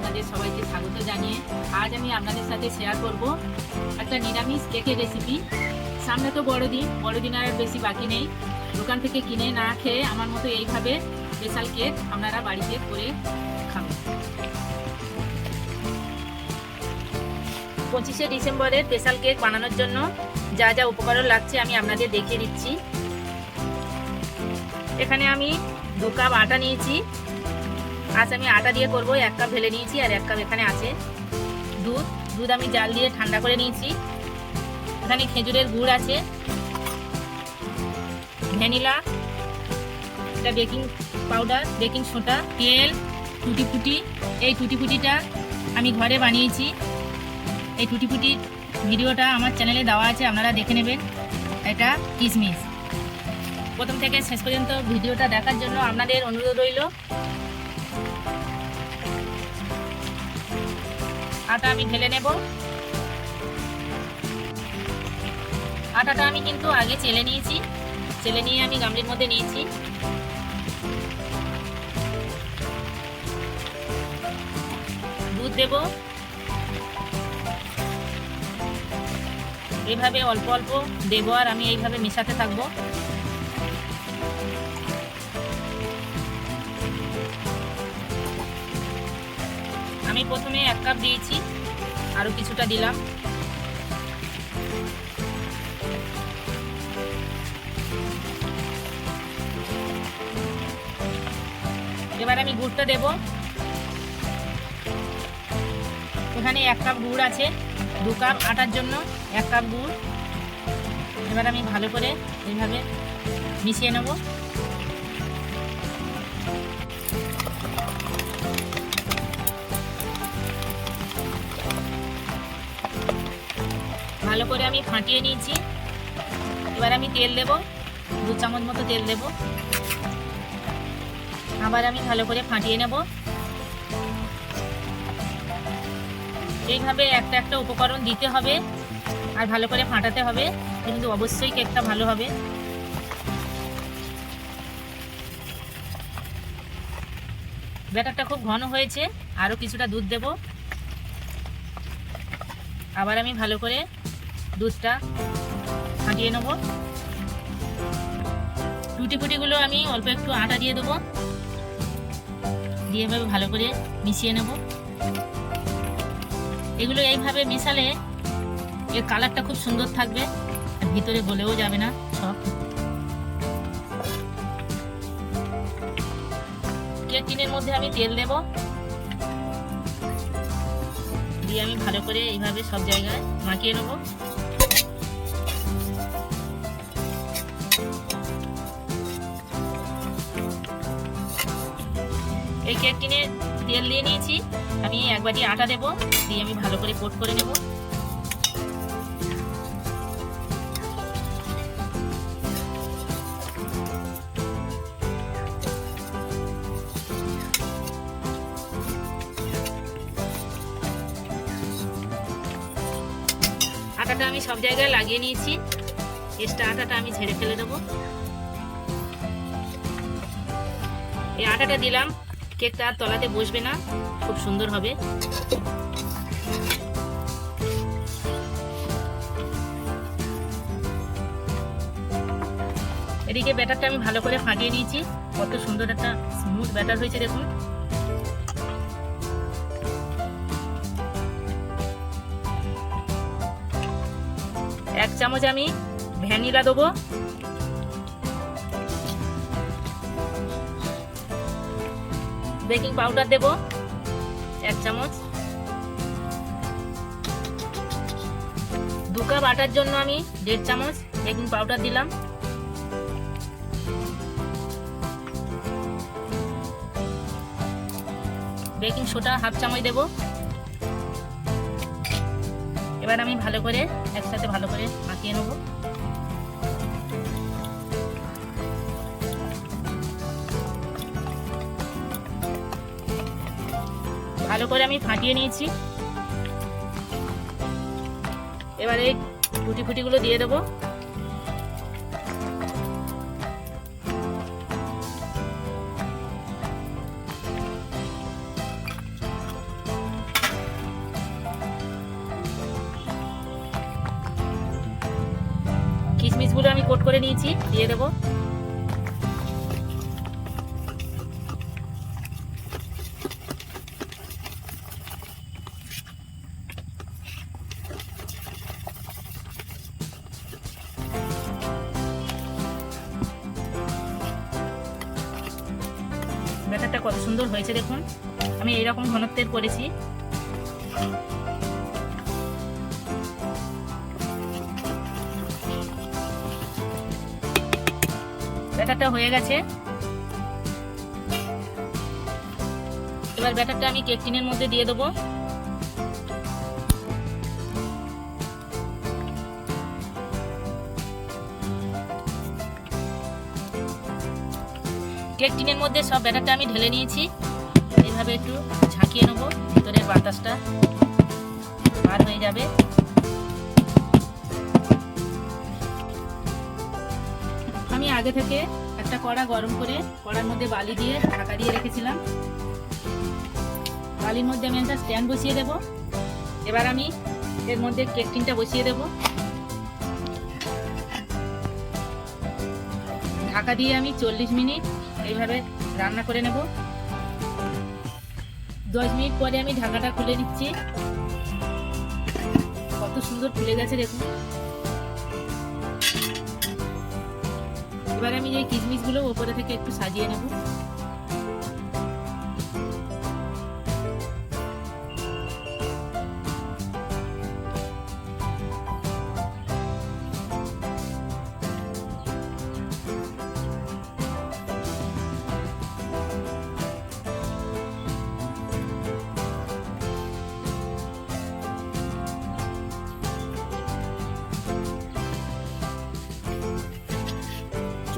আপনাদের সবাইকে স্বাগত জানিয়ে আজ আমি আপনাদের সাথে শেয়ার করব একটা নিরামিষ কেকের রেসিপি সামনে তো বড়দিন বড়দিন আর বেশি বাকি নেই। দোকান থেকে কিনে না খেয়ে আমার মতো এইভাবে স্পেশাল কেক আপনারা বাড়িতে করে খাবেন। পঁচিশে ডিসেম্বরের স্পেশাল কেক বানানোর জন্য যা যা উপকরণ লাগছে আমি আপনাদের দেখিয়ে দিচ্ছি। এখানে আমি দু কাপ আটা নিয়েছি। আজ আমি আটা দিয়ে করব, এক কাপ ঢেলে নিয়েছি আর এক কাপ এখানে আছে দুধ। দুধ আমি জাল দিয়ে ঠান্ডা করে নিয়েছি। এখানে খেজুরের গুড় আছে, ভ্যানিলা, এটা বেকিং পাউডার, বেকিং সোডা, তেল টুটি ফুটি এই টুটি ফুটিটা আমি ঘরে বানিয়েছি। এই টুটি ফুটির ভিডিওটা আমার চ্যানেলে দেওয়া আছে, আপনারা দেখে নেবেন। এটা কিসমিস। প্রথম থেকে শেষ পর্যন্ত ভিডিওটা দেখার জন্য আপনাদের অনুরোধ রইল। আটা আমি ঢেলে নেব। আটাটা আমি কিন্তু আগে চেলে নিয়েছি। চেলে নিয়ে আমি গামলির মধ্যে নিয়েছি। দুধ দেব। এইভাবে অল্প অল্প দেবো আর আমি এইভাবে মেশাতে থাকব। আমি প্রথমে এক কাপ দিয়েছি আরও কিছুটা দিলাম। এবার আমি গুড়টা দেব। এখানে এক কাপ গুড় আছে, দু কাপ আটার জন্য এক কাপ গুড়। এবার আমি ভালো করে এইভাবে মিশিয়ে নেব। ভালো করে আমি ফাটিয়ে নিয়েছি। এবার আমি তেল দেব, দু চামচ মতো তেল দেব। আবার আমি ভালো করে ফাটিয়ে নেব। এইভাবে একটা একটা উপকরণ দিতে হবে আর ভালো করে ফাটাতে হবে, কিন্তু অবশ্যই কেকটা ভালো হবে। ব্যাটারটা খুব ঘন হয়েছে আরও কিছুটা দুধ দেব। আবার আমি ভালো করে দুধটা ফাটিয়ে নেব। টুটি ফুটিগুলো আমি অল্প একটু আটা দিয়ে দেবো। দিয়ে এভাবে ভালো করে মিশিয়ে নেব। এগুলো এইভাবে মেশালে এর কালারটা খুব সুন্দর থাকবে, আর ভিতরে গলেও যাবে না সব। কেক টিনের মধ্যে আমি তেল দেব। দিয়ে আমি ভালো করে এইভাবে সব জায়গায় মাখিয়ে নেব। কেক কিনে তেল দিয়ে নিয়েছি। আমি এক বাটি আটা দেবো, দিয়ে আমি ভালো করে কোট করে নেব। আটাটা আমি সব জায়গায় লাগিয়ে নিয়েছি। এক্সট্রা আটাটা আমি ঝেড়ে ফেলে দেবো। এই আটাটা দিলাম। কেকটা আর তলাতে বসবে না, খুব সুন্দর হবে। এদিকে ব্যাটারটা আমি ভালো করে ফাটিয়ে নিয়েছি কত সুন্দর একটা স্মুথ ব্যাটার হয়েছে দেখুন। এক চামচ আমি ভ্যানিলা দেবো। বেকিং পাউডার দেব, এক চামচ। দু কাপ আটার জন্য আমি দেড় চামচ বেকিং পাউডার দিলাম। বেকিং সোডা হাফ চামচ দেব। এবার আমি ভালো করে একসাথে ভালো করে মাখিয়ে নেব। ভালো করে আমি ফাটিয়ে নিয়েছি। এবারে এই ফুটি ফুটিগুলো দিয়ে দেবো। কিশমিশগুলো আমি কোট করে নিয়েছি, দিয়ে দেবো। সুন্দর হয়েছে দেখুন। আমি এইরকম ঘনত্বের করেছি। ব্যাটারটা হয়ে গেছে। এবার ব্যাটারটা আমি কেক টিনের মধ্যে দিয়ে দেবো। কেক টিনের মধ্যে সব ব্যাটারটা আমি ঢেলে নিয়েছি। এইভাবে একটু ঝাঁকিয়ে নেব, ভিতরের বাতাসটা বার হয়ে যাবে। আমি আগে থেকে একটা কড়া গরম করে কড়ার মধ্যে বালি দিয়ে ঢাকা দিয়ে রেখেছিলাম। বালির মধ্যে আমি একটা স্ট্যান্ড বসিয়ে দেব। এবার আমি এর মধ্যে কেক টিনটা বসিয়ে দেব। ঢাকা দিয়ে আমি চল্লিশ মিনিট এইভাবে রান্না করে নেব। দশ মিনিট পরে আমি ঢাকাটা খুলে নিচ্ছি। কত সুন্দর ফুলে গেছে দেখুন। এবার আমি যে কিশমিশগুলো ওপরে থেকে একটু সাজিয়ে নেব।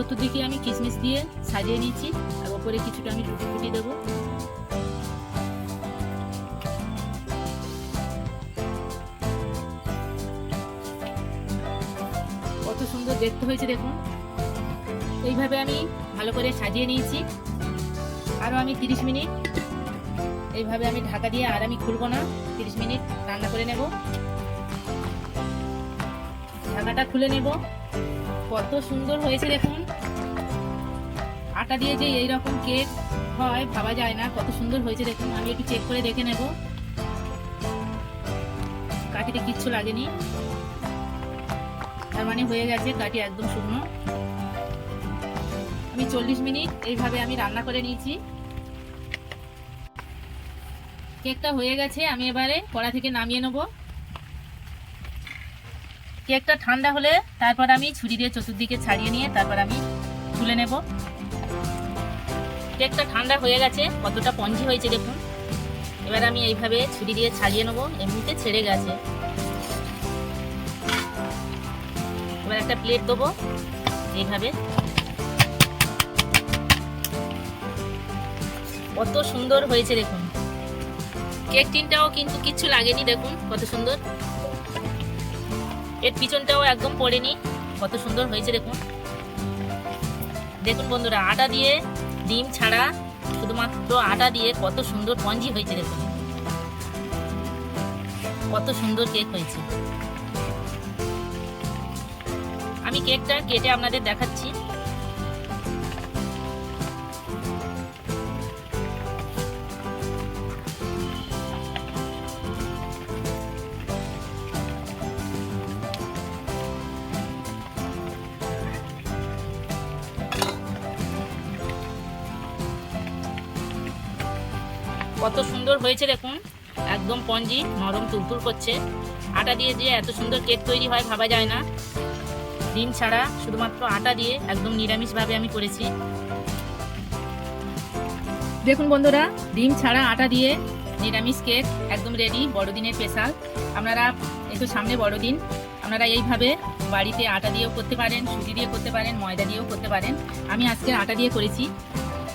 চতুর্দিকে আমি কিশমিশ দিয়ে সাজিয়ে নিয়েছি আর ওপরে কিছুটা আমি টুটি ফুটি দেবো। কত সুন্দর দেখতে হয়েছে দেখুন। এইভাবে আমি ভালো করে সাজিয়ে নিয়েছি। আরও আমি তিরিশ মিনিট। এইভাবে আমি ঢাকা দিয়ে আর আমি খুলবো না। তিরিশ মিনিট রান্না করে নেব। ঢাকাটা খুলে নেব। কত সুন্দর হয়েছে দেখুন। আটা দিয়ে যে এইরকম কেক হয়, ভাবা যায় না, কত সুন্দর হয়েছে দেখুন। আমি একটু চেক করে দেখে নেব। কাঠিতে কিচ্ছু লাগেনি। তার মানে হয়ে গেছে কাঠি একদম শুকনো। আমি চল্লিশ মিনিট এইভাবে আমি রান্না করে নিয়েছি। কেকটা হয়ে গেছে, আমি এবারে কড়া থেকে নামিয়ে নেব। কেকটা ঠান্ডা হলে তারপর আমি ছুরি দিয়ে চতুর্দিকে ছাড়িয়ে নিয়ে তারপর আমি তুলে নেব। কেকটা ঠান্ডা হয়ে গেছে, কতটা পঞ্জি হয়েছে দেখুন। এবার আমি এইভাবে ছুরি দিয়ে ছাড়িয়ে নেব, এমনিতে ছেড়ে গেছে। এবার একটা প্লেট দেবো, এইভাবে। কত সুন্দর হয়েছে দেখুন। কেক টিনটাও কিন্তু কিচ্ছু লাগেনি দেখুন, কত সুন্দর। এর পিছনটাও একদম পড়েনি। কত সুন্দর হয়েছে দেখুন। দেখুন বন্ধুরা, আটা দিয়ে ডিম ছাড়া শুধুমাত্র আটা দিয়ে কত সুন্দর পঞ্জি হয়েছে দেখুন। কত সুন্দর কেক হয়েছে। আমি কেকটা কেটে আপনাদের দেখাচ্ছি। কত সুন্দর হয়েছে দেখুন। একদম পঞ্জি নরম তুলতুল করছে। আটা দিয়ে যে এত সুন্দর কেক তৈরি হয় ভাবা যায় না। ডিম ছাড়া শুধুমাত্র আটা দিয়ে একদম নিরামিষভাবে আমি করেছি। দেখুন বন্ধুরা, ডিম ছাড়া আটা দিয়ে নিরামিষ কেক, একদম রেডি বড়দিনের স্পেশাল আপনারা তো সামনে বড়দিন, আপনারা এইভাবে বাড়িতে আটা দিয়েও করতে পারেন, সুজি দিয়ে করতে পারেন, ময়দা দিয়েও করতে পারেন। আমি আজকে আটা দিয়ে করেছি।